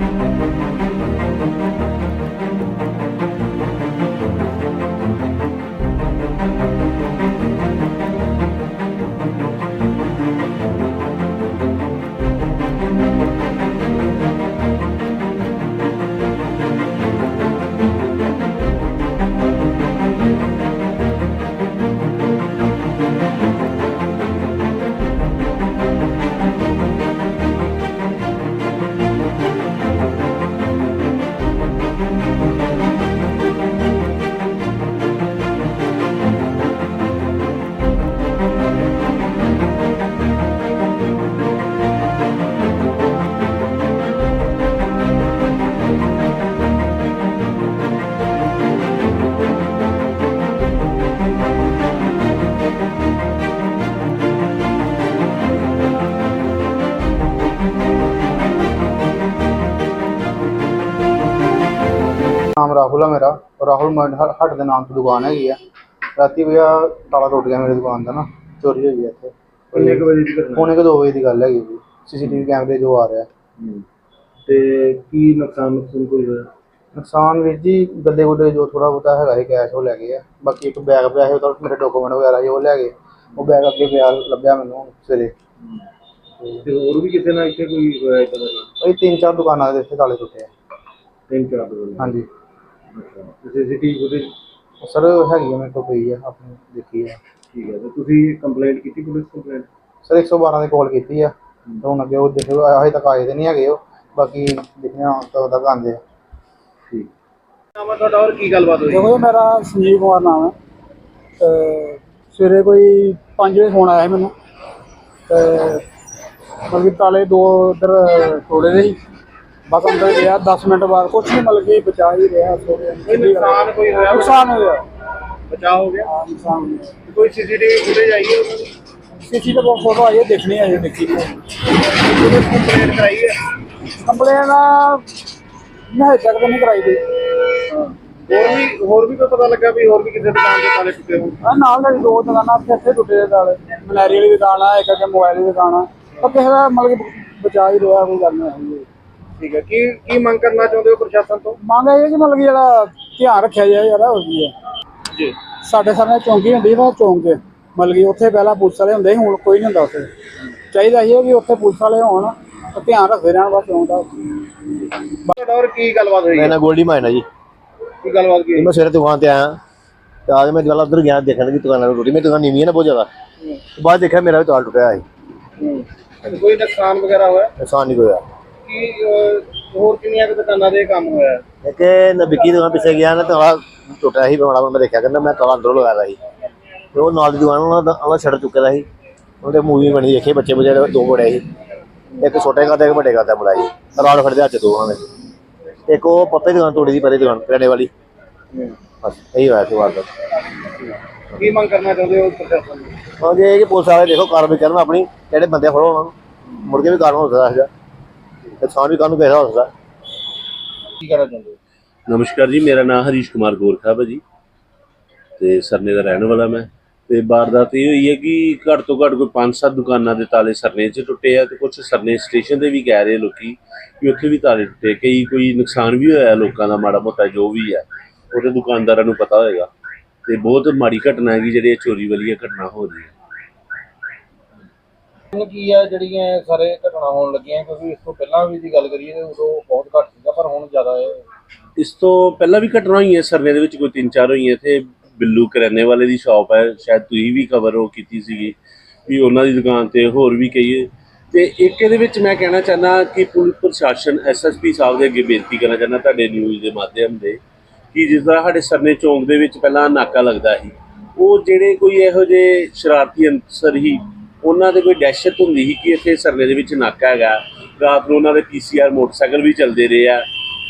ਨਾਮ ਆ ਮੇਰਾ। ਰਾਹੁਲ ਹ- ਹੱਟ ਦੇ ਨਾਮ ਤੋਂ ਦੁਕਾਨ ਹੈਗੀ ਆ। ਰਾਤੀ ਭਈਆ ਤਾਲਾ ਟੁੱਟ ਗਿਆ ਮੇਰੀ ਦੁਕਾਨ ਦਾ ਨਾ। ਚੋਰੀ ਹੋਈ ਹੈ ਇੱਥੇ। ਕਿੰਨੇ ਕੁ ਵਜੇ ਦੀ ਘਟਨਾ? ਪੌਣੇ ਕੁ ਦੋ ਵਜੇ ਦੀ ਗੱਲ ਹੈਗੀ ਜੀ। ਸੀਸੀਟੀਵੀ ਕੈਮਰੇ ਜੋ ਆ ਰਿਹਾ। ਹੂੰ। ਤੇ ਕੀ ਨੁਕਸਾਨ ਨੁਕਸਾਨ ਕੋਈ ਹੋਇਆ? ਨੁਕਸਾਨ ਵੀਰ ਜੀ ਗੱਲੇ ਗੁੱਲੇ ਜੋ ਥੋੜਾ ਬਹੁਤਾ ਹੈਗਾ ਹੈ ਕੈਸ਼ ਉਹ ਲੈ ਗਏ ਆ। ਬਾਕੀ ਇੱਕ ਬੈਗ ਪਿਆ ਸੀ ਉਹਦਾ ਮੇਰੇ ਡਾਕੂਮੈਂਟ ਵਗੈਰਾ ਸੀ ਉਹ ਲੈ ਗਏ। ਉਹ ਬੈਗ ਅੱਗੇ ਪਿਆ ਲੱਭਿਆ ਮੈਨੂੰ ਸਵੇਰੇ। ਤੇ ਹੋਰ ਵੀ ਕਿਸੇ ਨਾਲ ਇੱਥੇ ਕੋਈ ਹੋਇਆ ਇਦਾਂ ਦਾ? ਇਹ ਤਿੰਨ ਚਾਰ ਦੁਕਾਨਾਂ ਦੇ ਇੱਥੇ ਤਾਲੇ ਟੁੱਟੇ ਆ। ਤਿੰਨ ਚਾਰ ਦੋ ਹਾਂਜੀ। ਸੀਸੀਟੀਵੀ ਫੁਟੇਜ ਸਰ ਹੈਗੀ ਆ ਮੇਰੇ ਕੋਲ ਪਈ ਆ ਆਪਣੀ ਦੇਖੀ ਆ। ਠੀਕ ਹੈ ਤੇ ਤੁਸੀਂ ਕੰਪਲੇਂਟ ਕੀਤੀ ਪੁਲਿਸ ਕੰਪਲੇਂਟ ਸਰ 112 ਦੇ ਕਾਲ ਕੀਤੀ ਆ। ਤੇ ਹੁਣ ਅੱਗੇ ਉਹ ਦੇਖੋ ਹਜੇ ਤੱਕ ਆਏ ਤੇ ਨਹੀਂ ਹੈਗੇ ਉਹ। ਬਾਕੀ ਦੇਖਦੇ ਹਾਂ ਕਦੋਂ ਤੱਕ ਆਉਂਦੇ ਆ। ਠੀਕ। ਨਾਮ ਤੁਹਾਡਾ ਹੋਰ ਕੀ ਗੱਲਬਾਤ ਹੋਈ? ਦੇਖੋ ਜੀ ਮੇਰਾ ਸੰਜੀਵ ਕੁਮਾਰ ਨਾਮ ਹੈ ਤੇ ਸਵੇਰੇ ਕੋਈ 5 ਵਜੇ ਫੋਨ ਆਇਆ ਸੀ ਮੈਨੂੰ। ਤੇ ਮਤਲਬ ਕਿ ਤਾਲੇ ਦੋ ਉਧਰ ਤੋੜੇ ਦੇ ਸੀ। ਬਸ ਅੰਦਰ ਗਿਆ 10 ਮਿੰਟ ਬਾਅਦ ਕੁਛ ਨਹੀਂ ਮਤਲਬ ਕਿ ਬਚਾ ਹੀ ਰਿਹਾ ਕੋਈ ਨੁਕਸਾਨ ਕੋਈ ਹੋਇਆ? ਨੁਕਸਾਨ ਹੋ ਗਿਆ ਹੋ ਗਿਆ? ਹਾਂ, ਨੁਕਸਾਨ ਹੋ ਗਿਆ ਕੋਈ ਸੀਸੀਟੀਵੀ ਫੁਟੇਜ ਆਈ ਹੈ ਕਿਸੇ ਦਾ? ਫੋਟੋ ਆਈ ਹੈ ਦੇਖਣੀ ਹੈ ਇਹ ਦੇਖੀ ਨਹੀਂ। ਪੁਲਿਸ ਕੰਪਲੇਂਟ ਕਰਾਈ ਹੈ? ਕੰਪਲੇਨ ਮੈਂ ਹਜੇ ਤੱਕ ਤਾਂ ਨਹੀਂ ਕਰਾਈ ਗਈ ਹੋਰ ਵੀ ਹੋਰ ਵੀ ਕੋਈ ਪਤਾ ਲੱਗਾ ਵੀ ਹੋਰ ਵੀ ਕਿਸੇ ਦੁਕਾਨ ਦੇ ਤਾਲੇ ਟੁੱਟੇ ਹੋਣ? ਆ ਨਾਲ ਦੇ ਦੋ ਦੁਕਾਨਾਂ ਇੱਥੇ ਇੱਥੇ ਟੁੱਟੇ ਦੇ ਤਾਲੇ ਮਲੈਰੀ ਵਾਲੀ ਦੁਕਾਨ ਆ ਇੱਕ ਅੱਗੇ ਮੋਬਾਈਲ ਦੀ ਦੁਕਾਨ ਆ। ਪਰ ਕਿਸੇ ਦਾ ਮਤਲਬ ਕਿ ਬਚਾ ਹੀ ਰਿਹਾ ਕੋਈ ਗੱਲ ਨਹੀਂ ਹੈਗੀ ਠੀਕ ਹੈ। ਕੀ ਕੀ ਮੰਗ ਕਰਨਾ ਚਾਹੁੰਦੇ ਹੋ ਪ੍ਰਸ਼ਾਸਨ ਤੋਂ? ਮੰਗ ਇਹ ਹੈ ਕਿ ਮਤਲਬ ਕਿ ਜਿਹੜਾ ਧਿਆਨ ਰੱਖਿਆ ਜਾਏ ਯਾਰ ਹੋ ਗਈ ਹੈ। ਜੀ। ਸਾਡੇ ਸਾਹਮਣੇ ਚੌਂਕੀ ਹੁੰਦੀ ਨਾ ਚੌਂਕ 'ਚ ਮਤਲਬ ਕਿ ਉੱਥੇ ਪਹਿਲਾਂ ਪੁਲਿਸ ਵਾਲੇ ਹੁੰਦੇ ਸੀ ਹੁਣ ਕੋਈ ਨਹੀਂ ਹੁੰਦਾ ਉੱਥੇ। ਚਾਹੀਦਾ ਸੀ ਕਿ ਉੱਥੇ ਪੁਲਿਸ ਵਾਲੇ ਹੋਣ ਤੇ ਧਿਆਨ ਰੱਖਦੇ ਰਹਿਣ ਬਸ ਆਉਂਦਾ ਤੁਹਾਡਾ ਹੋਰ ਕੀ ਗੱਲਬਾਤ ਹੋਈ? ਮੈਂ ਹੈ ਨਾ ਗੋਲਡੀ ਮਾਇਨਾ ਜੀ। ਕੀ ਗੱਲਬਾਤ ਕੀ ਹੋਈ? ਮੈਂ ਸਵੇਰੇ ਦੁਕਾਨ ਤੇ ਆਇਆ। ਤੇ ਆਜ ਮੈਂ ਗੱਲ ਉਧਰ ਗਿਆ ਦੇਖਣ ਦੀ ਦੁਕਾਨਾਂ ਨੂੰ ਟੁੱਟੀ ਮੇਰੀ ਦੁਕਾਨ ਨੀਵੀਂ ਹੈ ਨਾ ਬਹੁਤ ਜ਼ਿਆਦਾ। ਬਾਅਦ ਦੇਖਿਆ ਮੇਰਾ ਵੀ ਤਾਲ ਟੁੱਟਿਆ ਸੀ। ਹੂੰ। ਕੋਈ ਨੁਕਸਾਨ ਵਗੈਰਾ ਹੋਇਆ? ਨੁਕਸਾਨ ਨਹੀਂ ਕੋਈ ਹੋਇਆ। ਕੀ ਅਹ, ਹੋਰ ਕਿੰਨੀਆਂ ਕੁ ਦੁਕਾਨਾਂ ਦੇ ਕੰਮ ਹੋਇਆ? ਨਾ ਵਿੱਕੀ ਦੀ ਦੁਕਾਨ ਪਿੱਛੇ ਗਿਆ ਨਾ ਤਾਲਾ ਟੁੱਟਿਆ ਸੀ ਬੜਾ ਮੈਂ ਦੇਖਿਆ ਕਹਿੰਦਾ ਮੈਂ ਤਾਲਾ ਅੰਦਰੋਂ ਸੀ। ਤੇ ਉਹ ਨਾਲ ਦੀ ਦੁਕਾਨ ਉਹਨਾਂ ਦਾ ਉਹਨਾਂ ਛੱਡ ਚੁੱਕਿਆ ਦਾ ਸੀ। ਉਹਦੇ ਮੂਵੀ ਬਣੀ ਦੇਖੀ ਬੱਚੇ ਬਚੇ ਦੋ ਬੜੇ ਸੀ। ਇੱਕ ਛੋਟੇ ਘਰ ਦਾ ਇੱਕ ਵੱਡੇ ਘਰ ਦਾ ਮੁੰਡਾ ਸੀ ਰਾੜ ਫੜਦੇ ਹੱਥ 'ਚ ਦੋ ਉਹਨਾਂ ਦੇ। ਇੱਕ ਉਹ ਪੱਪੇ ਦੀ ਦੁਕਾਨ ਤੋੜੀ ਦੀ ਪਰੇ ਦੁਕਾਨ ਕਰਿਆਨੇ ਵਾਲੀ। ਬਸ ਇਹੀ ਹੋਇਆ ਸੀ ਵਾਰਦਾਤ ਕੀ ਮੰਗ ਕਰਨਾ ਚਾਹੁੰਦੇ ਹੋ ਪ੍ਰਸ਼ਾਸਨ ਨੂੰ ਹਾਂ ਜੇ ਇਹ ਕਿ ਪੁਲਿਸ ਵਾਲੇ ਦੇਖੋ ਕਾਰਵਾਈ ਕਰਨ ਆਪਣੀ ਜਿਹੜੇ ਬੰਦੇ ਫੜੋ ਉਹਨਾਂ ਨੂੰ। ਮੁੜ ਕੇ ਵੀ ਕਾਰਨ ਹੋ ਸਕਦਾ ਹੈਗਾ। ਨੁਕਸਾਨ ਵੀ ਕਾਹਨੂੰ ਕਿਸੇ ਦਾ ਹੋ ਸਕਦਾ ਕੀ ਕਹਿਣਾ ਚਾਹੁੰਦੇ ਹੋ? ਨਮਸਕਾਰ ਜੀ ਮੇਰਾ ਨਾਮ ਹਰੀਸ਼ ਕੁਮਾਰ ਗੋਰਖਾ ਭਾਜੀ ਤੇ ਸਰਨੇ ਦਾ ਰਹਿਣ ਵਾਲਾ ਮੈਂ। ਤੇ ਵਾਰਦਾਤ ਇਹ ਹੋਈ ਹੈ ਕਿ ਘੱਟ ਤੋਂ ਘੱਟ ਕੋਈ 5-7 ਦੁਕਾਨਾਂ ਦੇ ਤਾਲੇ ਸਰਨੇ 'ਚ ਟੁੱਟੇ ਆ ਤੇ ਕੁਝ ਸਰਨੇ ਸਟੇਸ਼ਨ ਦੇ ਵੀ ਕਹਿ ਰਹੇ ਲੋਕੀ ਕਿ ਉੱਥੇ ਵੀ ਤਾਲੇ ਟੁੱਟੇ ਕਈ ਕੋਈ ਨੁਕਸਾਨ ਵੀ ਹੋਇਆ ਲੋਕਾਂ ਦਾ ਮਾੜਾ ਮੋਟਾ ਜੋ ਵੀ ਹੈ ਉਹਦੇ ਦੁਕਾਨਦਾਰਾਂ ਨੂੰ ਪਤਾ ਹੋਏਗਾ। ਤੇ ਬਹੁਤ ਮਾੜੀ ਘਟਨਾ ਹੈਗੀ ਜਿਹੜੀ ਇਹ ਚੋਰੀ ਵਾਲੀ ਘਟਨਾ ਹੋ ਰਹੀ ਹੈ। ਕੀ ਹੈ ਜਿਹੜੀਆਂ ਇਹ ਸਾਰੇ ਘਟਨਾ ਹੋਣ ਲੱਗੀਆਂ, ਕਿਉਂਕਿ ਇਸ ਤੋਂ ਪਹਿਲਾਂ ਵੀ ਦੀ ਗੱਲ ਕਰੀਏ ਤੇ ਉਦੋਂ ਬਹੁਤ ਘੱਟ ਸੀਗਾ, ਪਰ ਹੁਣ ਜ਼ਿਆਦਾ ਹੈ ਇਸ ਤੋਂ ਪਹਿਲਾਂ ਵੀ ਘਟਨਾ ਹੋਈਆਂ ਸਰਨੇ ਦੇ ਵਿੱਚ, ਕੋਈ ਤਿੰਨ ਚਾਰ ਹੋਈਆਂ। ਇੱਥੇ ਬਿੱਲੂ ਕਰਿਆਨੇ ਵਾਲੇ ਦੀ ਸ਼ਾਪ ਹੈ, ਸ਼ਾਇਦ ਤੁਸੀਂ ਵੀ ਖਬਰ ਉਹ ਕੀਤੀ ਸੀਗੀ, ਵੀ ਉਹਨਾਂ ਦੀ ਦੁਕਾਨ ਤੇ ਹੋਰ ਵੀ ਕਈ ਤੇ ਇੱਕ ਇਹਦੇ ਵਿੱਚ ਮੈਂ ਕਹਿਣਾ ਚਾਹੁੰਦਾ ਕਿ ਪੁਲਿਸ ਪ੍ਰਸ਼ਾਸਨ ਐਸਐਸਪੀ ਸਾਹਿਬ ਦੇ ਅੱਗੇ ਬੇਨਤੀ ਕਰਨਾ ਚਾਹੁੰਦਾ ਤੁਹਾਡੇ ਨਿਊਜ਼ ਦੇ ਮਾਧਿਅਮ ਦੇ ਕਿ ਜਿਸ ਤਰ੍ਹਾਂ ਸਾਡੇ ਸਰਨੇ ਚੌਂਕ ਦੇ ਵਿੱਚ ਪਹਿਲਾਂ ਨਾਕਾ ਲੱਗਦਾ ਸੀ, ਉਹ ਜਿਹੜੇ ਕੋਈ ਇਹੋ ਜਿਹੇ ਸ਼ਰਾਰਤੀ ਅਨਸਰ ਹੀ ਉਹਨਾਂ ਦੇ ਕੋਈ ਦਹਿਸ਼ਤ ਹੁੰਦੀ ਸੀ ਕਿ ਇੱਥੇ ਸਰਨੇ ਦੇ ਵਿੱਚ ਨਾਕਾ ਹੈਗਾ। ਰਾਤ ਨੂੰ ਉਹਨਾਂ ਦੇ ਪੀਸੀਆਰ ਮੋਟਰਸਾਈਕਲ ਵੀ ਚੱਲਦੇ ਰਹੇ ਆ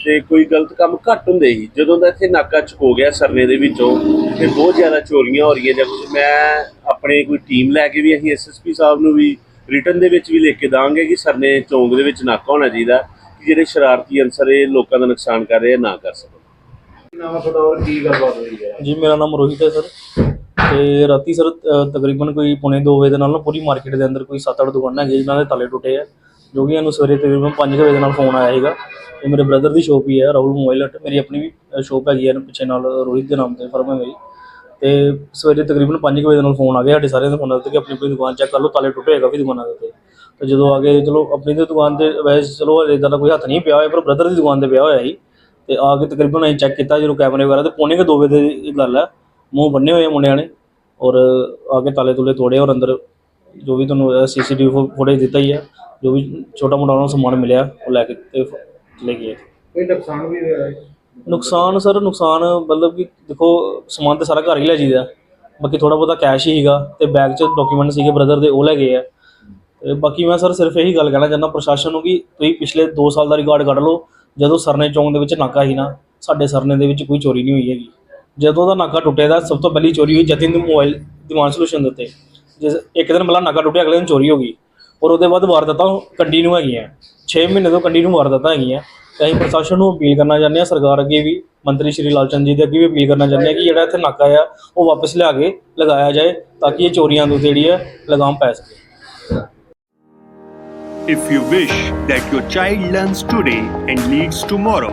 ਤੇ ਕੋਈ ਗਲਤ ਕੰਮ ਘੱਟ ਹੁੰਦੇ ਸੀ। ਜਦੋਂ ਦਾ ਇੱਥੇ ਨਾਕਾ ਚੁਕੋ ਗਿਆ ਸਰਨੇ ਦੇ ਵਿੱਚੋਂ ਤੇ ਬਹੁਤ ਜ਼ਿਆਦਾ ਚੋਰੀਆਂ ਹੋ ਰਹੀਆਂ ਜਾਂ ਕੁਝ ਮੈਂ ਆਪਣੇ ਕੋਈ ਟੀਮ ਲੈ ਕੇ ਵੀ ਅਸੀਂ ਐਸਐਸਪੀ ਸਾਹਿਬ ਨੂੰ ਵੀ ਰਿਟਰਨ ਦੇ ਵਿੱਚ ਵੀ ਲਿਖ ਕੇ ਦਾਂਗੇ ਕਿ ਸਰਨੇ ਚੌਂਕ ਦੇ ਵਿੱਚ ਨਾਕਾ ਹੋਣਾ ਚਾਹੀਦਾ ਕਿ ਜਿਹੜੇ ਸ਼ਰਾਰਤੀ ਅਨਸਰ ਇਹ ਲੋਕਾਂ ਦਾ ਨੁਕਸਾਨ ਕਰ ਰਹੇ ਆ ਨਾ ਕਰ ਸਕਣ। ਨਾਮ ਤੁਹਾਡਾ ਹੋਰ ਕੀ ਗੱਲਬਾਤ ਹੋਈ ਹੈ? ਜੀ ਮੇਰਾ ਨਾਮ ਰੋਹਿਤ ਹੈ ਸਰ। ਤੇ ਰਾਤੀ ਸਰ ਤਕਰੀਬਨ ਕੋਈ ਪੌਣੇ 2 ਵਜੇ ਦੇ ਨਾਲ ਨਾ ਪੂਰੀ ਮਾਰਕੀਟ ਦੇ ਅੰਦਰ ਕੋਈ 7-8 ਦੁਕਾਨਾਂ ਹੈਗੀਆਂ ਜਿਨ੍ਹਾਂ ਦੇ ਤਾਲੇ ਟੁੱਟੇ ਆ, ਜੋ ਕਿ ਇਹਨੂੰ ਸਵੇਰੇ ਤਕਰੀਬਨ 5 ਵਜੇ ਦੇ ਨਾਲ ਫੋਨ ਆਇਆ ਸੀਗਾ ਇਹ ਮੇਰੇ ਬ੍ਰਦਰ ਦੀ ਸ਼ੋਪ ਹੀ ਹੈ ਰਾਹੁਲ ਮੋਬਾਈਲ ਹੱਟ ਮੇਰੀ ਆਪਣੀ ਵੀ ਸ਼ੋਪ ਹੈਗੀ ਹੈ ਪਿੱਛੇ ਨਾਲ, ਰੋਹਿਤ ਦੇ ਨਾਮ ਤੇ ਫਰਮ ਹੈ ਮੇਰੀ। ਤੇ ਸਵੇਰੇ ਤਕਰੀਬਨ 5 ਵਜੇ ਦੇ ਨਾਲ ਫੋਨ ਆ ਗਿਆ ਸਾਡੇ ਸਾਰਿਆਂ ਦੇ ਫੋਨਾਂ ਦੇ ਉੱਤੇ ਕਿ ਆਪਣੀ ਆਪਣੀ ਦੁਕਾਨ ਚੈੱਕ ਕਰ ਲਓ, ਤਾਲੇ ਟੁੱਟੇ ਹੋਏ ਕਾਫੀ ਦੁਕਾਨਾਂ ਦੇ ਉੱਤੇ। ਤੇ ਜਦੋਂ ਆ ਗਏ, ਚਲੋ ਆਪਣੀ ਤੇ ਦੁਕਾਨ ਤੇ ਵੈਸੇ ਚਲੋ ਇਦਾਂ ਦਾ ਕੋਈ ਹੱਥ ਨਹੀਂ ਪਿਆ ਹੋਇਆ, ਪਰ ਬ੍ਰਦਰ ਦੀ ਦੁਕਾਨ ਤੇ ਪਿਆ ਹੋਇਆ ਸੀ। ਤੇ ਆ ਕੇ ਤਕਰੀਬਨ ਅਸੀਂ ਚੈੱਕ ਕੀਤਾ, ਜਦੋਂ ਕੈਮਰੇ ਵਗੈਰਾ ਤੇ ਪੌਣੇ ਕੁ ਦੋ ਵਜੇ ਦੀ ਗੱਲ ਹੈ ਮੂੰਹ ਬੰਨੇ ਹੋਏ ਮੁੰਡਿਆਂ ਨੇ ਔਰ ਆ ਕੇ ਤਾਲੇ ਤੁਲੇ ਤੋੜੇ ਔਰ ਅੰਦਰ ਜੋ ਵੀ ਤੁਹਾਨੂੰ ਸੀਸੀਟੀਵੀ ਫੁਟੇਜ ਦਿੱਤਾ ਹੀ ਹੈ ਜੋ ਵੀ ਛੋਟਾ ਮੋਟਾ ਉਹਨਾਂ ਨੂੰ ਸਮਾਨ ਮਿਲਿਆ ਉਹ ਲੈ ਕੇ ਤੇ ਲੈ ਗਏ ਕੋਈ ਨੁਕਸਾਨ ਵੀ ਹੋਇਆ ਹੈ? ਨੁਕਸਾਨ ਸਰ ਨੁਕਸਾਨ ਮਤਲਬ ਕਿ ਦੇਖੋ ਸਮਾਨ ਤੇ ਸਾਰਾ ਘਰ ਹੀ ਲੈ ਜੀਦਾ ਬਾਕੀ ਥੋੜਾ ਬਹੁਤਾ ਕੈਸ਼ ਹੀ ਸੀਗਾ ਤੇ ਬੈਗ 'ਚ ਡਾਕੂਮੈਂਟ ਸੀਗੇ ਬ੍ਰਦਰ ਦੇ ਉਹ ਲੈ ਗਏ ਆ। ਬਾਕੀ ਮੈਂ ਸਰ ਸਿਰਫ ਇਹੀ ਗੱਲ ਕਹਿਣਾ ਚਾਹੁੰਦਾ ਪ੍ਰਸ਼ਾਸਨ ਨੂੰ ਕਿ ਤੁਸੀਂ ਪਿਛਲੇ 2 ਸਾਲ ਦਾ ਰਿਕਾਰਡ ਕੱਢ ਲਓ। ਜਦੋਂ ਸਰਨੇ ਚੌਂਕ ਦੇ ਵਿੱਚ ਨਾਕਾ ਸੀ ਨਾ ਸਾਡੇ ਸਰਨੇ ਦੇ ਵਿੱਚ ਕੋਈ ਚੋਰੀ ਨਹੀਂ ਹੋਈ ਹੈਗੀ। ਜਦੋਂ ਦਾ ਨਾਕਾ ਟੁੱਟਿਆ ਦਾ ਸਭ ਤੋਂ ਪਹਿਲੀ ਚੋਰੀ ਹੋਈ ਜਤਿਨ ਦੇ ਮੋਬਾਈਲ ਦੀਵਾਨ ਸੋਲੂਸ਼ਨ ਦੇ ਉੱਤੇ। ਜਿਸ ਇੱਕ ਦਿਨ ਪਹਿਲਾਂ ਨਾਕਾ ਟੁੱਟਿਆ ਅਗਲੇ ਦਿਨ ਚੋਰੀ ਹੋ ਗਈ। ਔਰ ਉਹਦੇ ਬਾਅਦ ਵਾਰਦਾਤਾਂ ਕੰਟੀਨਿਊ ਹੈਗੀਆਂ। 6 ਮਹੀਨੇ ਤੋਂ ਕੰਟੀਨਿਊ ਵਾਰਦਾਤਾਂ ਹੈਗੀਆਂ। ਤੇ ਅਸੀਂ ਪ੍ਰਸ਼ਾਸਨ ਨੂੰ ਅਪੀਲ ਕਰਨਾ ਚਾਹੁੰਦੇ ਹਾਂ ਸਰਕਾਰ ਅੱਗੇ ਵੀ ਮੰਤਰੀ ਸ਼੍ਰੀ ਲਾਲਚੰਦ ਜੀ ਦੇ ਅੱਗੇ ਵੀ ਅਪੀਲ ਕਰਨਾ ਚਾਹੁੰਦੇ ਹਾਂ ਕਿ ਜਿਹੜਾ ਇੱਥੇ ਨਾਕਾ ਆ ਉਹ ਵਾਪਸ ਲਿਆ ਕੇ ਲਗਾਇਆ ਜਾਏ ਤਾਂ ਕਿ ਇਹ ਚੋਰੀਆਂ ਤੋਂ ਜਿਹੜੀ ਹੈ ਲਗਾਮ ਪੈ ਸਕੇ। If you wish that your child learns today and leads tomorrow,